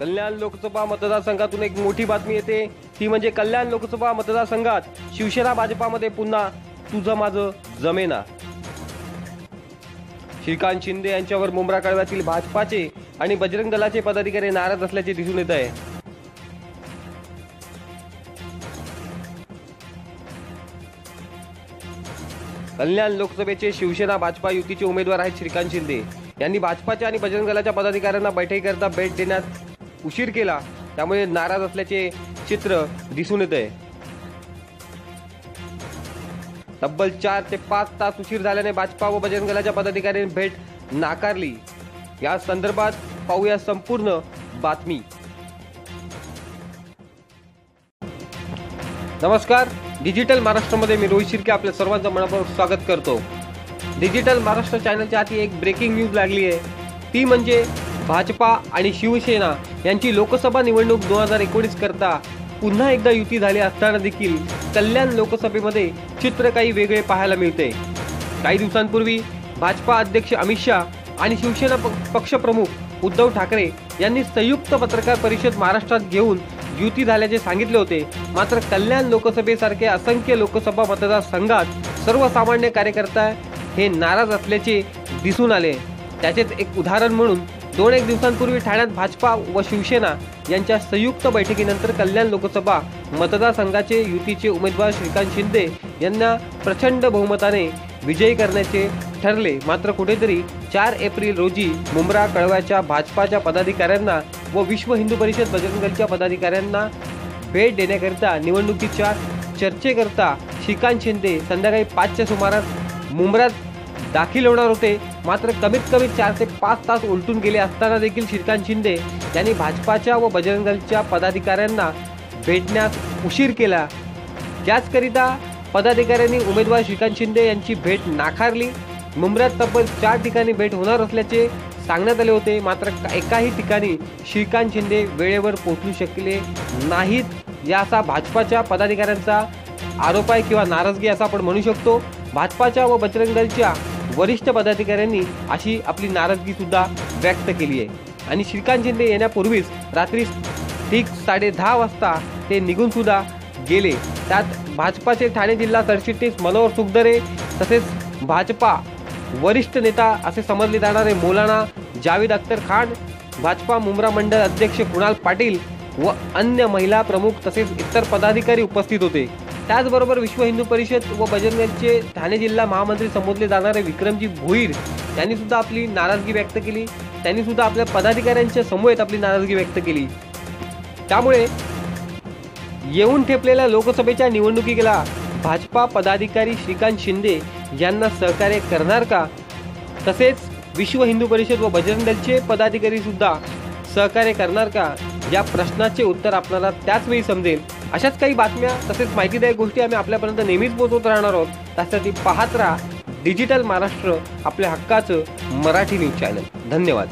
कल्याण लोकसभा मतदारसंघातून एक मोठी बातमी येते. ती म्हणजे कल्याण लोकसभा मतदारसंघात शिवसेना भाजपामध्ये पुन्हा तुझं माझं जमेना. श्रीकांत शिंदे यांच्यावर मुंब्रा कळव्यातील भाजपाचे आणि बजरंग दलाचे पदाधिकारी नाराज असल्याचे दिसून येत आहे. कल्याण लोकसभेचे शिवसेना भाजपा युतीचे उमेदवार आहेत श्रीकांत शिंदे. यांनी भाजपाच्या आणि बजरंग दलाच्या पदाधिकाऱ्यांना बैठकीकरता भेट देण्यात उशीर केला त्यामुळे नाराज असल्याचे चित्र दिसून येत आहे तब्बल चार ते पाच तास उशीर झाल्याने भाजपा व बजरंग दलाच्या पदाधिकाऱ्यांनी भेट नाकारली. या संदर्भात पाहूया संपूर्ण बातमी. नमस्कार डिजिटल महाराष्ट्रामध्ये मी रोहित शिर्के आपल्या सर्वांचं मनापूर्वक स्वागत करतो. डिजिटल महाराष्ट्र चॅनलच्या आधी एक ब्रेकिंग न्यूज लागली आहे. ती म्हणजे भाजपा आणि शिवसेना यांची लोकसभा निवडणूक दोन हजार एकोणीस करता पुन्हा एकदा युती झाली असताना देखील कल्याण लोकसभेमध्ये चित्र काही वेगळे पाहायला मिळते. काही दिवसांपूर्वी भाजपा अध्यक्ष अमित शहा आणि शिवसेना प- पक्षप्रमुख उद्धव ठाकरे यांनी संयुक्त पत्रकार परिषद महाराष्ट्रात घेऊन युती झाल्याचे सांगितले होते. मात्र कल्याण लोकसभेसारखे असंख्य लोकसभा मतदारसंघात सर्वसामान्य कार्यकर्ता हे नाराज असल्याचे दिसून आले. त्याचेच एक उदाहरण म्हणून दोन एक दिवसांपूर्वी ठाण्यात भाजपा व शिवसेना यांच्या संयुक्त बैठकीनंतर कल्याण लोकसभा मतदारसंघाचे युतीचे उमेदवार श्रीकांत शिंदे यांना प्रचंड बहुमताने विजयी करण्याचे ठरले. मात्र कुठेतरी चार एप्रिल रोजी मुंब्रा कळव्याच्या भाजपाच्या पदाधिकाऱ्यांना व विश्व हिंदू परिषद बजरंग दलच्या पदाधिकाऱ्यांना भेट देण्याकरिता निवडणुकीच्या चर्चेकरता श्रीकांत शिंदे संध्याकाळी पाचच्या सुमारास मुंब्रात दाखल होणार होते. मात्र कमीत कमी चार ते पाच तास उलटून गेले असताना देखील श्रीकांत शिंदे यांनी भाजपाच्या व बजरंग दलच्या पदाधिकाऱ्यांना भेटण्यास उशीर केला. त्याचकरिता पदाधिकाऱ्यांनी उमेदवार श्रीकांत शिंदे यांची भेट नाकारली. मुंब्र्यात तब्बल चार ठिकाणी भेट होणार असल्याचे सांगण्यात आले होते. मात्र एकाही ठिकाणी श्रीकांत शिंदे वेळेवर पोहोचू शकले नाहीत या असा भाजपाच्या पदाधिकाऱ्यांचा आरोप आहे किंवा नाराजगी असा आपण म्हणू शकतो. भाजपाच्या व बजरंग दलच्या वरिष्ठ पदाधिकाऱ्यांनी अशी आपली नाराजगी सुद्धा व्यक्त केली आहे. आणि श्रीकांत शिंदे येण्यापूर्वीच रात्री ठीक साडे दहा वाजता ते निघून सुद्धा गेले. त्यात भाजपाचे ठाणे जिल्हा सरचिटणीस मनोहर सुखदरे तसेच भाजपा वरिष्ठ नेता असे समजले जाणारे मौलाना जावेद अख्तर खान भाजपा मुंब्रा मंडळ अध्यक्ष कुणाल पाटील व अन्य महिला प्रमुख तसेच इतर पदाधिकारी उपस्थित होते. त्याचबरोबर विश्व हिंदू परिषद व बजरंगचे ठाणे जिल्हा महामंत्री संबोधले जाणारे विक्रमजी भोईर यांनी सुद्धा आपली नाराजगी व्यक्त केली. त्यांनी सुद्धा आपल्या पदाधिकाऱ्यांच्या समवेत आपली नाराजगी व्यक्त केली. त्यामुळे येऊन ठेपलेल्या लोकसभेच्या निवडणुकीला भाजपा पदाधिकारी श्रीकांत शिंदे यांना सहकार्य करणार का? तसेच विश्व हिंदू परिषद व बजरंग दलचे पदाधिकारी सुद्धा सहकार्य करणार का? या प्रश्नाचे उत्तर आपल्याला त्याच वेळी समजेल. अशाच काही बातम्या तसेच माहितीदायक गोष्टी आम्ही आपल्यापर्यंत नेहमीच पोहोचवत राहणार आहोत. त्यासाठी पाहत राहा डिजिटल महाराष्ट्र आपल्या हक्काचं मराठी न्यूज चॅनल. धन्यवाद.